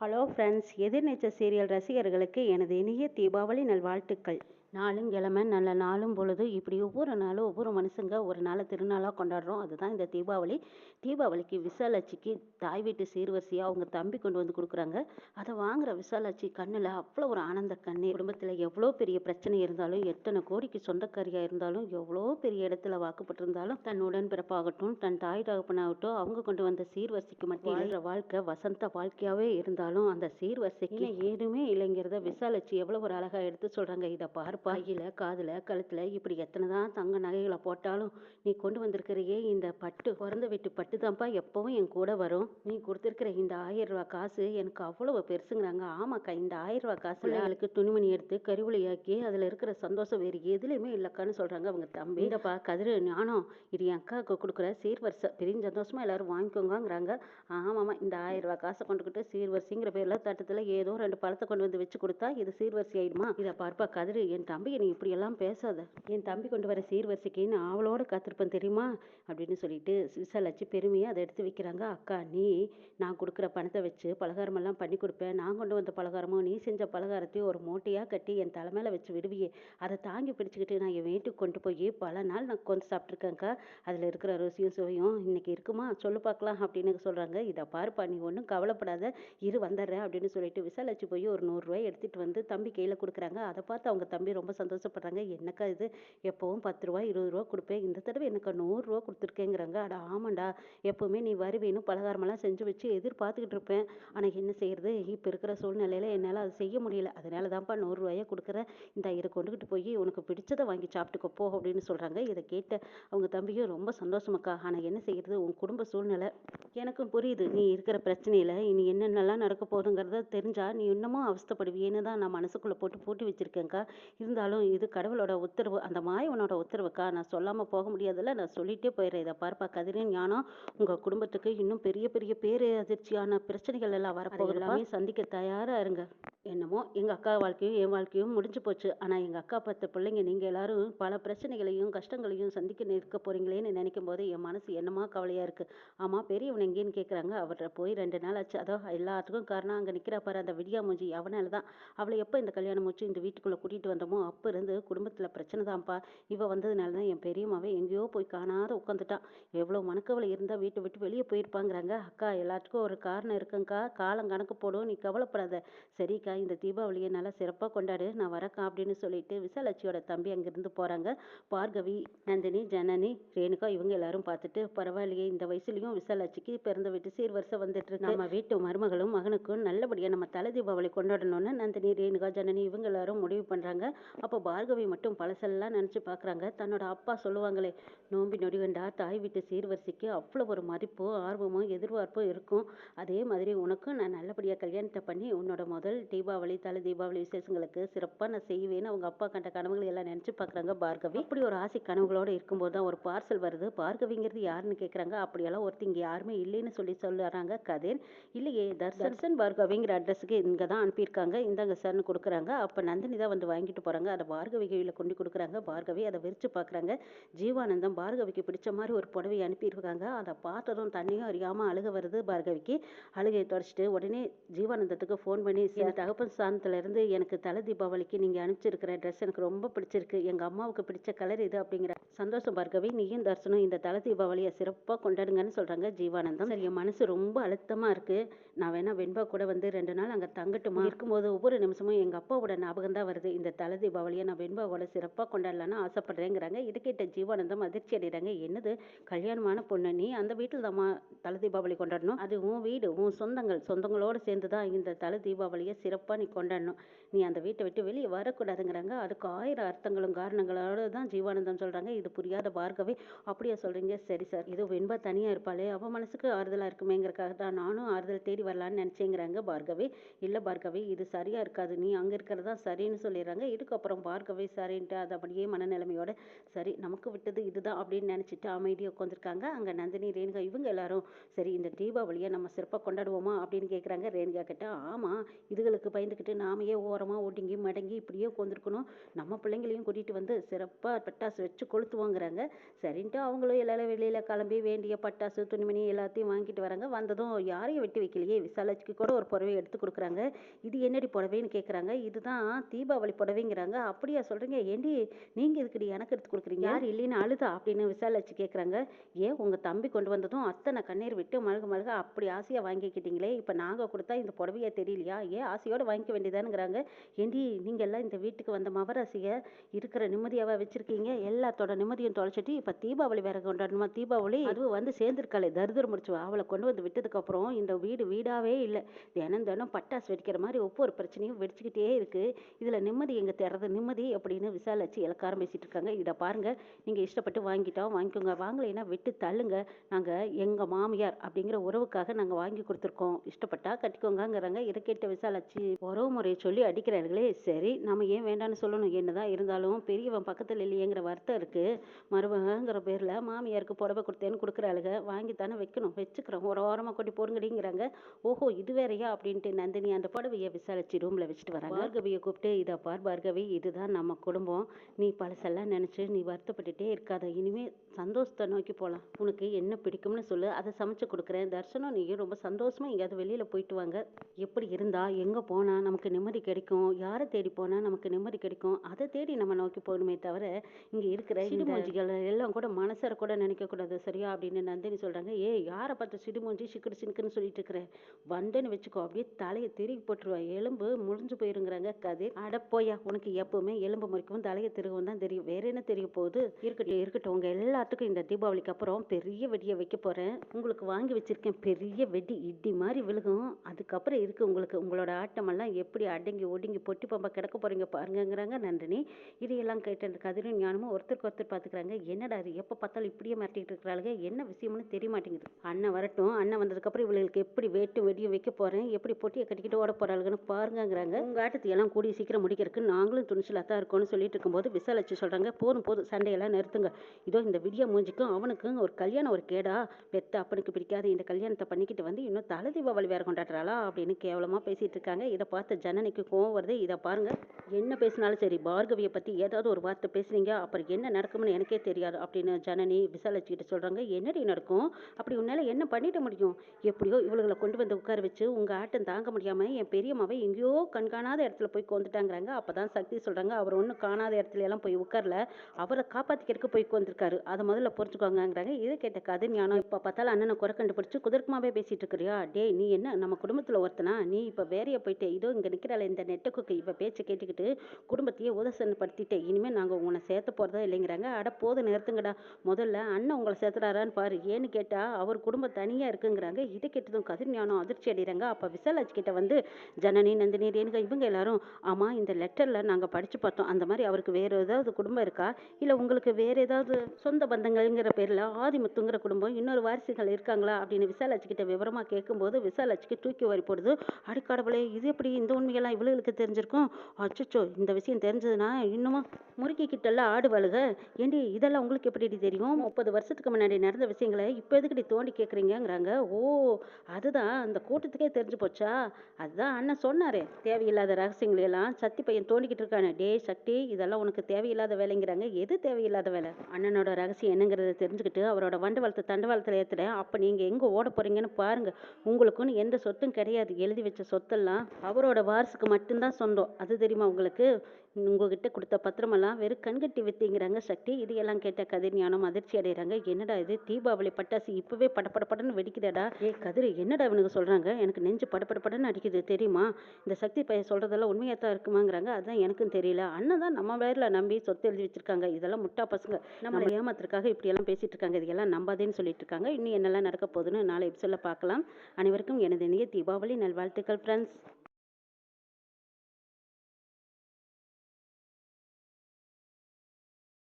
Hello friends எதிர்நீச்சல் serial ரசிகர்களுக்கு எனது இனிய தீபாவளி நல்வாழ்த்துக்கள். நாளும் கிழமை நல்ல நாளும் பொழுது இப்படி ஒவ்வொரு நாளும் ஒவ்வொரு மனுஷங்க ஒரு நாளை திருநாளாக கொண்டாடுறோம். அதுதான் இந்த தீபாவளி. தீபாவளிக்கு விசாலாட்சிக்கு தாய் வீட்டு சீர்வரிசையாக அவங்க தம்பி கொண்டு வந்து கொடுக்குறாங்க. அதை வாங்குற விசாலாட்சி கண்ணில் அவ்வளோ ஒரு ஆனந்த கண்ணீர் குடும்பத்தில் எவ்வளோ பெரிய பிரச்சனை இருந்தாலும் எத்தனை கோடிக்கு சொந்தக்காரியாக இருந்தாலும் எவ்வளோ பெரிய இடத்துல வாக்குப்பட்டிருந்தாலும் தன் உடன்பிறப்பாகட்டும் தன் தாய் தகப்பனாகட்டும் அவங்க கொண்டு வந்த சீர்வரிசைக்கு மட்டும் வாழ்கிற வாழ்க்கை வசந்த வாழ்க்கையாகவே இருந்தாலும் அந்த சீர்வரிசைக்கு ஏதுமே இல்லைங்கிறத விசாலாட்சி எவ்வளோ ஒரு அழகாக எடுத்து சொல்கிறாங்க இதை பார்ப்பா கையில் காதில் கழுத்தில் இப்படி எத்தனை தான் தங்க நகைகளை போட்டாலும் நீ கொண்டு வந்திருக்கிறையே இந்த பட்டு பிறந்த வீட்டு பட்டு தான்ப்பா எப்பவும் என் கூட வரும். நீ கொடுத்துருக்கிற இந்த ஆயிரம் ரூபா காசு எனக்கு அவ்வளவு பெருசுங்கிறாங்க. ஆமாக்கா இந்த ஆயிரம் ரூபா காசு பிள்ளைகளுக்கு துணிமணி எடுத்து கருவொலியாக்கி அதில் இருக்கிற சந்தோஷம் வேறு எதுலையுமே இல்லைக்கான்னு சொல்கிறாங்க அவங்க தம்பி. இந்தப்பா கதிரு ஞானம் இது என் அக்காவுக்கு கொடுக்குற சீர்வரிசை பெரிய சந்தோஷமா எல்லாரும் வாங்கிக்கோங்கங்கிறாங்க. ஆமாம்மா இந்த ஆயிரம் ரூபா காசை கொண்டுக்கிட்டு சீர்வரிசைங்கிற பேரில் தட்டத்தில் ஏதோ ரெண்டு பழத்தை கொண்டு வந்து வச்சு கொடுத்தா இது சீர்வரிசை ஆயிடுமா? இதை பார்ப்பா கதிரு என் தம்பியை நீ இப்படியெல்லாம் பேசாத. என் தம்பி கொண்டு வர சீர்வரிசைக்கு நான் அவளோட காத்திருப்பேன் தெரியுமா? அப்படின்னு சொல்லிட்டு விசாலாச்சு பெருமையாக அதை எடுத்து வைக்கிறாங்க அக்கா. நீ நான் கொடுக்குற பணத்தை வச்சு பலகாரமெல்லாம் பண்ணி கொடுப்பேன். நான் கொண்டு வந்த பலகாரமும் நீ செஞ்ச பலகாரத்தையும் ஒரு மூட்டையாக கட்டி என் தலைமையில வச்சு விடுவியே. அதை தாங்கி பிடிச்சிக்கிட்டு நான் என் வீட்டுக்கு கொண்டு போய் பல நாள் நான் கொஞ்சம் சாப்பிட்ருக்கேன்க்கா அதில் இருக்கிற ருசியும் சுவையும் இன்னைக்கு இருக்குமா? சொல்லு பார்க்கலாம் அப்படின்னு சொல்கிறாங்க இதை பாருப்பா நீ ஒன்றும் கவலைப்படாத. இரு வந்துடுறேன் அப்படின்னு சொல்லிட்டு விசாலாச்சு போய் ஒரு நூறுரூவாய் எடுத்துகிட்டு வந்து தம்பி கையில் கொடுக்குறாங்க. அதை பார்த்து அவங்க தம்பி ரொம்ப சந்தோஷப்படுறாங்க. என்னக்கா இது? எப்போவும் பத்து ரூபா இருபது ரூபா கொடுப்பேன். இந்த தடவை எனக்கு நூறுரூவா கொடுத்துருக்கேங்கிறாங்க. அட ஆமாண்டா. எப்போவுமே நீ வருவேன்னு பலகாரமெல்லாம் செஞ்சு வச்சு எதிர்பார்த்துக்கிட்டு இருப்பேன். ஆனால் என்ன செய்யறது? இப்போ இருக்கிற சூழ்நிலையில் என்னால் அதை செய்ய முடியல. அதனால தான்ப்பா நூறுரூவாயை கொடுக்குறேன். இந்த இதை கொண்டுக்கிட்டு போய் உனக்கு பிடிச்சதை வாங்கி சாப்பிட்டுக்கோ போ அப்படின்னு சொல்கிறாங்க இதை கேட்ட அவங்க தம்பியும் ரொம்ப சந்தோஷமாக்கா. ஆனால் என்ன செய்கிறது உன் குடும்ப சூழ்நிலை. எனக்கும் புரியுது. நீ இருக்கிற பிரச்சனையில் இனி என்னென்னலாம் நடக்க போகுதுங்கிறத தெரிஞ்சா நீ இன்னமும் அவஸ்தைப்படுவியேன்னு தான் நான் மனசுக்குள்ளே போட்டு பூட்டி வச்சுருக்கேங்க்கா இருந்தாலும் இது கடவுளோட உத்தரவு அந்த மாயவனோட உத்தரவுக்கா? நான் சொல்லாமல் போக முடியாதுல்ல. நான் சொல்லிட்டே போயிடுறேன். இதை பார்ப்பா கதிரின் ஞானம் உங்கள் குடும்பத்துக்கு இன்னும் பெரிய பெரிய பேரு அதிர்ச்சியான பிரச்சனைகள் எல்லாம் வரப்போகுது. எல்லாமே சந்திக்க தயாராக இருங்க. என்னமோ எங்கள் அக்கா வாழ்க்கையும் என் வாழ்க்கையும் முடிஞ்சு போச்சு. ஆனால் எங்கள் அக்கா பத்த பிள்ளைங்க நீங்கள் எல்லாரும் பல பிரச்சனைகளையும் கஷ்டங்களையும் சந்திக்க நிற்க போகிறீங்களேன்னு நினைக்கும் போது என் மனசு என்னமா கவலையாக இருக்குது ஆமாம் பெரியவன் எங்கேன்னு கேட்குறாங்க அவர்கிட்ட போய் ரெண்டு நாள் ஆச்சு. அதோ எல்லாத்துக்கும் காரணம் அங்கே நிற்கிறா பாரு. அந்த விடியா மூஞ்சி அவனால தான். அவளை எப்போ இந்த கல்யாணம் முடிச்சு இந்த வீட்டுக்குள்ளே கூட்டிகிட்டு வந்தோமோ? அப்போ இருந்து குடும்பத்தில் பிரச்சனை தான்ப்பா. இவள் வந்ததுனால தான் என் பெரியம்மாவே எங்கேயோ போய் காணாத உட்காந்துட்டான் எவ்வளோ மனக்கவலை இருந்தால் வீட்டை விட்டு வெளியே போயிருப்பாங்கிறாங்க. அக்கா எல்லாத்துக்கும் ஒரு காரணம் இருக்குங்க்கா காலம் கணக்கு போடும் நீ கவலைப்படாத. சரிக்கா இந்த தீபாவளியை நல்லா சிறப்பாக கொண்டாடு. நான் வரக்கா அப்படின்னு சொல்லிட்டு விசாலாட்சியோட தம்பி அங்கேருந்து போகிறாங்க பார்கவி நந்தினி ஜனனி ரேணுகா இவங்க எல்லாரும் பார்த்துட்டு பரவாயில்லையே இந்த வயசுலையும் விசாலாட்சிக்கு பிறந்த வீட்டு வருஷம் வந்துட்டு இருக்கு நம்ம வீட்டு மருமகளும் மகனுக்கும் நல்லபடியாக நம்ம தலை தீபாவளி கொண்டாடணும்னு நந்தினி ரேணுகா ஜனனி இவங்க எல்லாரும் முடிவு பண்ணுறாங்க அப்போ பார்கவி மட்டும் பழசெல்லாம் நினச்சி பார்க்குறாங்க. தன்னோட அப்பா சொல்லுவாங்களே நோம்பி நொடி வேண்டா தாய் வீட்டு சீர்வரிசைக்கு அவ்வளோ ஒரு மதிப்போ ஆர்வமோ எதிர்பார்ப்போ இருக்கும். அதே மாதிரி உனக்கும் நான் நல்லபடியாக கல்யாணத்தை பண்ணி உன்னோட முதல் தீபாவளி தலை தீபாவளி விசேஷங்களுக்கு சிறப்பாக நான் செய்வேன்னு அவங்க அப்பா கண்ட கனவுகளை எல்லாம் நினச்சி பார்க்குறாங்க பார்கவி. அப்படி ஒரு ஆசை கனவுகளோடு இருக்கும்போது தான் ஒரு பார்சல் வருது. பார்கவிங்கிறது யாருன்னு கேட்குறாங்க அப்படியெல்லாம் ஒருத்தர் இங்கே யாருமே இல்லைன்னு சொல்லி சொல்லுறாங்க கதிர். இல்லையே தர்சன். பார்கவிங்கிற அட்ரஸுக்கு இங்கே தான் அனுப்பியிருக்காங்க. இந்தாங்க சார்னு கொடுக்குறாங்க. அப்போ நந்தினி தான் வந்து வாங்கிட்டு போகிறாங்க அதை பார்கவி கையில் கொண்டு கொடுக்குறாங்க பார்கவி அதை விரித்து பார்க்குறாங்க ஜீவானந்தம் பார்கவிக்கு பிடிச்ச மாதிரி ஒரு புடவை அனுப்பியிருக்காங்க. அதை பார்த்ததும் தண்ணியும் அறியாமல் அழுக வருது பார்கவிக்கு. அழுகையை தொடச்சிட்டு உடனே ஜீவானந்தத்துக்கு ஃபோன் பண்ணி என் தகப்பன் ஸ்தானத்துல இருந்து எனக்கு தலை தீபாவளிக்கு நீங்கள் அனுப்பிச்சிருக்கிற ட்ரெஸ் எனக்கு ரொம்ப பிடிச்சிருக்கு. எங்கள் அம்மாவுக்கு பிடிச்ச கலர் இது அப்படிங்கிற சந்தோஷம் பார்கவி நீயும் தர்சனம் இந்த தலை தீபாவளியை சிறப்பாக கொண்டாடுங்கன்னு சொல்கிறாங்க ஜீவானந்தம். சரி என் மனசு ரொம்ப அழுத்தமாக இருக்குது நான் வேணா வெண்பா கூட வந்து ரெண்டு நாள் அங்கே தங்கட்டுமா? இருக்கும்போது ஒவ்வொரு நிமிஷமும் எங்கள் அப்பாவோட ஞாபகம் தான் வருது. இந்த தலை தீபாவளியை நான் வெண்பாவோட சிறப்பாக கொண்டாடலான்னு ஆசைப்படுறேங்கிறாங்க. இது கேட்ட ஜீவானந்தம் அதிர்ச்சி அடைகிறாங்க. என்னது? கல்யாணமான பொண்ணு நீ அந்த வீட்டில் தான் தலை தீபாவளி கொண்டாடணும்? அது உன் வீடு உன் சொந்தங்கள் சொந்தங்களோடு சேர்ந்து தான் இந்த தலை தீபாவளியை சிறப்பாக நீ கொண்டாடணும். நீ அந்த வீட்டை விட்டு வெளியே வரக்கூடாதுங்கிறாங்க. அதுக்கு ஆயிரம் அர்த்தங்களும் காரணங்களோடு தான் ஜீவானந்தம் சொல்கிறாங்க இது புரியாத பார்க்கவே அப்படியே சொல்கிறீங்க சரி சார். இது வெண்பா தனியாக இருப்பாளே. அவள் மனசுக்கு ஆறுதலாக இருக்குமேங்கிறக்காக தான் நானும் ஆறுதல் தேடி வரலான்னு நினச்சேங்கிறாங்க பார்கவி. இல்லை பார்கவி இது சரியாக இருக்காது. நீ அங்கே இருக்கிறதா சரின்னு சொல்லிடுறாங்க. இதுக்கு அதுக்கப்புறம் பார்கவி சரின்ட்டு அது அப்படியே மனநிலைமையோட சரி நமக்கு விட்டது இதுதான் அப்படின்னு நினச்சிட்டு அமைதியாக உட்காந்துருக்காங்க அங்கே நந்தினி ரேணுகா இவங்க எல்லாரும் சரி இந்த தீபாவளியை நம்ம சிறப்பாக கொண்டாடுவோமா அப்படின்னு கேட்குறாங்க ரேணுகா கிட்ட. ஆமாம் இதுகளுக்கு பயந்துக்கிட்டு நாமையே ஓரமாக ஒடுங்கி மடங்கி இப்படியே உட்காந்துருக்கணும் நம்ம பிள்ளைங்களையும் கூட்டிகிட்டு வந்து சிறப்பாக பட்டாசு வச்சு கொளுத்துவோங்கிறாங்க. சரின்ட்டு அவங்களும் எல்லாரும் வெளியில் கிளம்பி வேண்டிய பட்டாசு துணிமணி எல்லாத்தையும் வாங்கிட்டு வராங்க. வந்ததும் யாரையும் வெட்டி வைக்கலையே. விசாலாட்சிக்கு கூட ஒரு புடவை எடுத்து கொடுக்குறாங்க. இது என்னடி புடவைன்னு கேட்குறாங்க இதுதான் தீபாவளி புடவைங்கிறாங்க. அப்படியா சொல்கிறீங்க ஏண்டி நீங்கள் இதுக்கடி எனக்கு எடுத்து கொடுக்குறீங்க? யார்? இல்லைன்னு அழுதா? அப்படின்னு விசாலாட்சி கேட்குறாங்க ஏன் உங்கள் தம்பி கொண்டு வந்ததும் அத்தனை கண்ணீர் விட்டு மழுக மழுக அப்படி ஆசையாக வாங்கிக்கிட்டீங்களே? இப்போ நாங்கள் கொடுத்தா இந்த புடவையே தெரியலையா? ஏன் ஆசையோடு வாங்கிக்க வேண்டியதானுங்கிறாங்க. ஏண்டி நீங்கள் எல்லாம் இந்த வீட்டுக்கு வந்த மவராசியை இருக்கிற நிம்மதியாவா வச்சிருக்கீங்க? எல்லாத்தோட நிம்மதியும் தொலைச்சிட்டு இப்போ தீபாவளி வேற கொண்டாடணுமா? தீபாவளி? அதுவும் வந்து சேர்ந்துருக்காளே. தரிதிரம் முடிச்சுவா. அவளை கொண்டு வந்து விட்டதுக்கு அப்புறம் இந்த வீடு வீடாவே இல்லை. தினம் தினம் பட்டாசு வெடிக்கிற மாதிரி ஒவ்வொரு பிரச்சனையும் வெடிச்சுக்கிட்டே இருக்கு. இதுல நிம்மதி எங்க தேடுறது நிம்மதி அப்படின்னு விசாலாச்சு இலக்க பேசிட்டு இருக்காங்க இதை பாருங்க. நீங்க இஷ்டப்பட்டு வாங்கிட்டோம் வாங்கிக்கோங்க. வாங்கலைன்னா விட்டு தள்ளுங்க. நாங்க எங்க மாமியார் அப்படிங்கிற உறவுக்காக நாங்க வாங்கி கொடுத்துருக்கோம். இஷ்டப்பட்டா கட்டிக்கோங்கங்கிறாங்க. இதை கேட்ட விசாலாச்சு உறவு முறையை சொல்லி அடிக்கிறார்களே. சரி நம்ம ஏன் வேண்டாம்னு சொல்லணும்? என்னதான் இருந்தாலும் பெரியவன் பக்கத்துல இல்லையேங்கிற வருத்தம் இருக்கு. மருமகங்கிற பேர்ல மாமியாருக்கு புடவை கொடுத்தேன்னு கொடுக்குறாளுங்க வாங்கித்தானே வைக்கணும். வச்சுக்கிறோம். ஒரு ஓரமா கொட்டி போடுங்கடிங்கிறாங்க. ஓஹோ இது வேறயா? அப்படின்ட்டு நந்தினி அந்த புடவையை விசாரிச்சு ரூம்ல வச்சுட்டு வராங்க. பார்கவியை கூப்பிட்டு இதை பார் பார்கவி இதுதான் நம்ம குடும்பம். நீ பழசெல்லாம் நினைச்சு நீ வருத்தப்பட்டுட்டே இருக்காத. இனிமேல் சந்தோஷத்தை நோக்கி போகலாம் உனக்கு என்ன பிடிக்கும்னு சொல்லு. அதை சமைச்சு கொடுக்குறேன். தர்ஷனும் நீயும் ரொம்ப சந்தோஷமா எங்கேயாவது வெளியில போயிட்டு வாங்க. எப்படி இருந்தா எங்க போனா நமக்கு நிம்மதி கிடைக்கும். யாரை தேடி போனா நமக்கு நிம்மதி கிடைக்கும். அதை தேடி நம்ம நோக்கி போகணுமே தவிர இங்க இருக்கிற சிடுமூஞ்சிகள் எல்லாம் கூட மனசர கூட நினைக்க கூடாது சரியா? அப்படின்னு நந்தினி சொல்றாங்க. ஏ யாரை பார்த்து சிடுமூஞ்சி சிக்கடு சினுக்குன்னு சொல்லிட்டு இருக்கிறேன் வந்தேன்னு வச்சுக்கோ. அப்படியே தலையை திருகி போட்டுருவா. எலும்பு முழிஞ்சு போயிருங்கிறாங்க. கதை அட போயா உனக்கு எப்பவுமே எலும்பு முறைக்கும் தலையை திருகவும் தான் தெரியும். வேற என்ன தெரிய போகுது? இருக்கட்டும் இருக்கட்டும். உங்க எல்லாத்துக்கும் இந்த தீபாவளிக்கு அப்புறம் பெரிய வெடியை வைக்க போகிறேன் உங்களுக்கு வாங்கி வச்சிருக்கேன். பெரிய வெடி இடி மாதிரி விழுகும். அதுக்கப்புறம் இருக்குது உங்களுக்கு. உங்களோட ஆட்டமெல்லாம் எப்படி அடங்கி ஒடுங்கி பொட்டி பம்பா கிடக்க போகிறீங்க பாருங்கங்கிறாங்க நந்தினி. இதையெல்லாம் கேட்ட அந்த கதிரும் ஞானமும் ஒருத்தருக்கு ஒருத்தர் பார்த்துக்கிறாங்க என்னடா இது? எப்போ பார்த்தாலும் இப்படியே மிரட்டிட்டு இருக்கிறாளுங்க. என்ன விஷயம்னு தெரிய மாட்டேங்குது. அண்ணன் வரட்டும். அண்ணன் வந்ததுக்கப்புறம் இவளுக்கு எப்படி வெட்டு வெடியும் வைக்க போகிறேன் எப்படி பொட்டியை கட்டிக்கிட்டு ஓட போகிறாளுங்கன்னு பாருங்கங்கிறாங்க. உங்கள் ஆட்டத்தை எல்லாம் கூடிய சீக்கிரம் முடிக்கிறதுக்கு நாங்களும் துணிச்சலாக தான் இருக்கோம்னு சொல்லிட்டு இருக்கும்போது விசாலிச்சு சொல்கிறாங்க போதும் போதும். சண்டையெல்லாம் நிறுத்துங்க. இதோ இந்த விடிய மூஞ்சிக்கும் அவனுக்கும் ஒரு கல்யாணம் ஒரு கேடா. பெத்த அப்பனுக்கு பிடிக்காத இந்த கல்யாணத்தை பண்ணிக்கிட்டு வந்து இன்னும் தலை தீபாவளி வேற கொண்டாடுறாளா அப்படின்னு கேவலமாக பேசிகிட்டு இருக்காங்க இதை பார்த்து ஜனனிக்கு கோவம் வருது. இதை பாருங்க. என்ன பேசினாலும் சரி பார்கவியை பற்றி ஏதாவது ஒரு வார்த்தை பேசுனீங்க அப்புறம் என்ன நடக்கும்னு எனக்கே தெரியாது அப்படின்னு ஜனனி விசாலிச்சு சொல்கிறாங்க என்னடி நடக்கும்? அப்படி உன்னால் என்ன பண்ணிட முடியும்? எப்படியோ இவளுகளை கொண்டு வந்து உட்கார வச்சு உங்கள் ஆட்டம் தாங்க முடியாமல் என் பெரியம்மாவை எங்கேயோ கண்காணாத இடத்துல போய் கொண்டுட்டாங்கிறாங்க அப்பதான் சக்தி சொல்கிறாங்க அவர் ஒன்றும் காணாத இடத்துல எல்லாம் போய் உட்காரல. அவரை காப்பாற்றிக்கிறதுக்கு போய் உட்காந்துருக்காரு அதை முதல்ல புரிஞ்சுக்கோங்கங்கிறாங்க. இதை கேட்ட கதை ஞானம் இப்போ பார்த்தாலும் அண்ணனை குறை கண்டுபிடிச்சு குதர்க்கமாவே பேசிட்டு இருக்கிறியா? டே நீ என்ன? நம்ம குடும்பத்தில் ஒருத்தனா? நீ இப்போ வேறைய போயிட்டே. இதோ இங்கே நிற்கிறாள் இந்த நெட்டக்குக்கு இப்போ பேச்சை கேட்டுக்கிட்டு குடும்பத்தையே உதசனப்படுத்திட்டே. இனிமேல் நாங்கள் உன்னை சேர்த்து போகிறதா இல்லைங்கிறாங்க. அட போது நிறுத்துங்கடா. முதல்ல அண்ணன் உங்களை சேர்த்துறாரான்னு பாரு. ஏன்னு கேட்டால் அவர் குடும்பம் தனியாக இருக்குங்கிறாங்க. இதை கேட்டதும் கதிர் ஞானம் அதிர்ச்சி அடைகிறாங்க. அப்போ விசாலாஜ் கிட்ட வந்து ஜனனி நந்தினி ரேணுகா இவங்க எல்லாரும் ஆமாம் இந்த லெட்டரில் நாங்கள் படித்து பார்த்தோம். அந்த மாதிரி அவருக்கு வேறு ஏதாவது குடும்பம் இருக்கா? இல்லை உங்களுக்கு வேறு ஏதாவது சொந்த பந்தங்கள்ங்கிற பேரில் ஆதிமுத்துங்கிற குடும்பம் இன்னொரு வாரிசுகள் இருக்காங்களா அப்படின்னு விசாலாட்சிக்கிட்ட விவரமாக கேட்கும்போது விசாலாட்சிக்கு தூக்கி வாரி போடுது. அடிக்கடவுளே இது எப்படி இந்த உண்மையெல்லாம் இவளுகளுக்கு தெரிஞ்சிருக்கும்? அச்சச்சோ இந்த விஷயம் தெரிஞ்சதுன்னா இன்னுமா முறுக்கிக்கிட்டெல்லாம் ஆடுவாளுக ஏண்டி இதெல்லாம் உங்களுக்கு எப்படி தெரியும்? முப்பது வருஷத்துக்கு முன்னாடி நடந்த விஷயங்களை இப்போ எதுக்கடி தோண்டி கேட்குறீங்கங்கிறாங்க ஓ அதுதான் அந்த கூட்டத்துக்கே தெரிஞ்சு போச்சா? அதுதான் அண்ணன் சொன்னாரே. தேவையில்லாத ரகசியங்களை எல்லாம் சக்தி பையன் தோண்டிக்கிட்டு இருக்கானே. டே சக்தி இதெல்லாம் உனக்கு தேவையில்லாத வேலைங்கிறாங்க. எது தேவையில்லாத வேலை? அண்ணனோட ரகசியம் என்னங்கிறத தெரிஞ்சுக்கிட்டு அவரோட வண்டவாளத்தை தண்டவாளத்தில் ஏற்றுறேன் அப்போ நீங்கள் எங்கே ஓட போறீங்கன்னு பாருங்க. உங்களுக்குன்னு எந்த சொத்தும் கிடையாது. எழுதி வச்ச சொத்தெல்லாம் அவரோட வாரிசுக்கு மட்டும்தான் சொந்தம். அது தெரியுமா உங்களுக்கு? உங்ககிட்ட கொடுத்த பத்திரமெல்லாம் வெறும் கண்கட்டி வித்திங்கிறாங்க சக்தி. இது எல்லாம் கேட்ட கதிர் ஞானம் அதிர்ச்சி அடைகிறாங்க. என்னடா இது? தீபாவளி பட்டாசு இப்போவே படப்படப்படன்னு வெடிக்குதாடா. ஏ கதிர் என்னடா இவனுக்கு சொல்றாங்க? எனக்கு நெஞ்சு படப்படப்படன்னு அடிக்குது. தெரியுமா? இந்த சக்தி பையன் சொல்றதெல்லாம் உண்மையாக தான் இருக்குமாங்கிறாங்க. அதுதான் எனக்கும் தெரியல. அண்ணன் தான் நம்ம பேரில் நம்பி சொத்து எழுதி வச்சிருக்காங்க. இதெல்லாம் முட்டா பசங்க. நம்ம ஏமாத்துற இப்படி எல்லாம் பேசிட்டு இருக்காங்க இதெல்லாம் நம்பாதேன்னு சொல்லிட்டு இருக்காங்க இன்னும் என்னெல்லாம் நடக்க போகுதுன்னு நாளை எபிசோட்ல பார்க்கலாம். அனைவருக்கும் எனது இனிய தீபாவளி நல்வாழ்த்துக்கள் ஃப்ரெண்ட்ஸ்